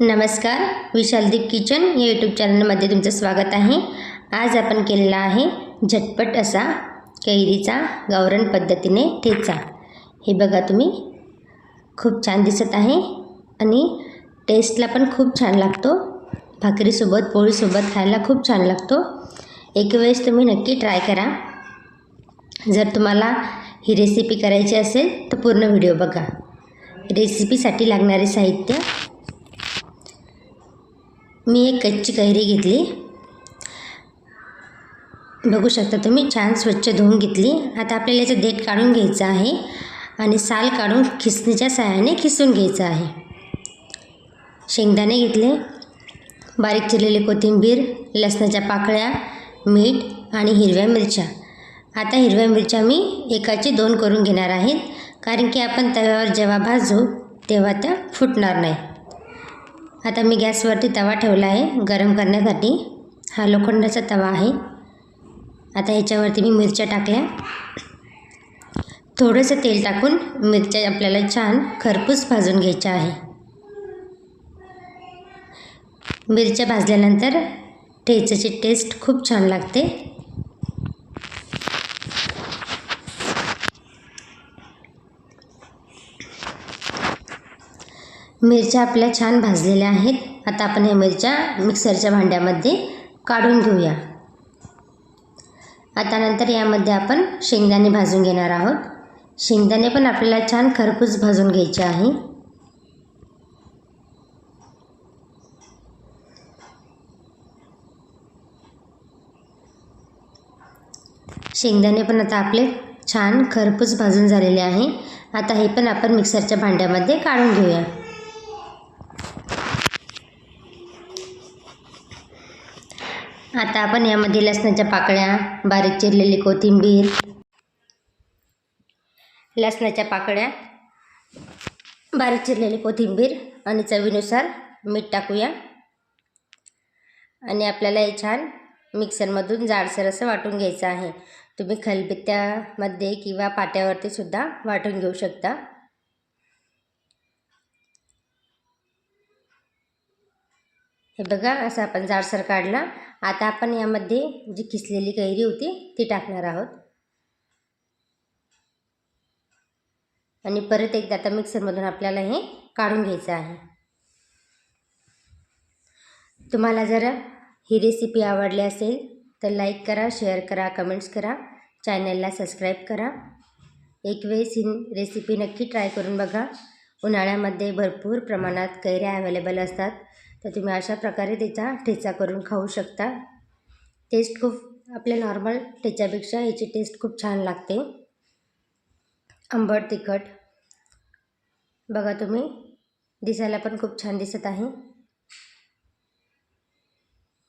नमस्कार विशालदीप किचन या यूट्यूब चॅनलमध्ये तुमचं स्वागत आहे. आज आपण केलेला आहे झटपट असा कैरीचा गावरण पद्धतीने ठेचा. हे बघा तुम्ही खूप छान दिसत आहे आणि टेस्टला पण खूप छान लागतो. भाकरीसोबत पोळीसोबत खायला खूप छान लागतो. एक वेळेस तुम्ही नक्की ट्राय करा. जर तुम्हाला ही रेसिपी करायची असेल तर पूर्ण व्हिडिओ बघा. रेसिपीसाठी लागणारे साहित्य मी एक कच्ची कैरी घेतली. बघू शकता तुम्ही छान स्वच्छ धुवून घेतली. आता आपल्याला याचं देठ काढून घ्यायचं आहे आणि साल काढून खिसणीच्या सहाय्याने खिसून घ्यायचं आहे. शेंगदाणे घेतले बारीक चिरलेली कोथिंबीर लसणाच्या पाकळ्या मीठ आणि हिरव्या मिरच्या. आता हिरव्या मिरच्या मी एकाचे दोन करून घेणार आहेत कारण की आपण तव्यावर जेव्हा भाजू तेव्हा त्या फुटणार नाही. आता मी गॅसवरती तवा ठेवला आहे गरम करण्यासाठी. हा लोखंडाचा तवा आहे. आता ह्याच्यावरती मी मिरच्या टाकल्या. थोडंसं तेल टाकून मिरच्या आपल्याला छान खरपूस भाजून घ्यायच्या आहे. मिरच्या भाजल्यानंतर ठेचाची टेस्ट खूप छान लागते. मिरच्या आपल्या छान भाजलेल्या आहेत. आता आपण ह्या मिरच्या मिक्सरच्या भांड्यामध्ये काढून घेऊया. आता नंतर यामध्ये आपण शेंगदाणे भाजून घेणार आहोत. शेंगदाणे पण आपल्याला छान खरपूस भाजून घ्यायचे आहे. शेंगदाणे पण आता आपले छान खरपूस भाजून झालेले आहे. आता हे पण आपण मिक्सरच्या भांड्यामध्ये काढून घेऊया. आता आपण यामध्ये लसणाच्या पाकळ्या बारीक चिरलेली कोथिंबीर लसणाच्या पाकळ्या बारीक चिरलेली कोथिंबीर आणि चवीनुसार मीठ टाकूया. आणि आपल्याला हे छान मिक्सरमधून जाडसर असं वाटून घ्यायचं आहे. तुम्ही खलबित्त्यामध्ये किंवा पाट्यावरती सुद्धा वाटून घेऊ शकता. हे बघा असं आपण जाडसर काढला. आता आपण यामध्ये जी किसलेली कैरी होती ती टाकणार आहोत. आणि परत एकदा आता मिक्सरमधून आपल्याला हे काढून घ्यायचं आहे. तुम्हाला जर ही रेसिपी आवडली असेल तर लाईक करा शेअर करा कमेंट्स करा चॅनलला सबस्क्राईब करा. एक वेळेस ही रेसिपी नक्की ट्राय करून बघा. उन्हाळ्यामध्ये भरपूर प्रमाणात कैऱ्या अवेलेबल असतात. तर तुम्ही अशा प्रकारे त्याचा ठेचा करून खाऊ शकता. टेस्ट खूप आपल्या नॉर्मल ठेच्यापेक्षा याची टेस्ट खूप छान लागते. आंबट तिखट. बघा तुम्ही दिसायला पण खूप छान दिसत आहे.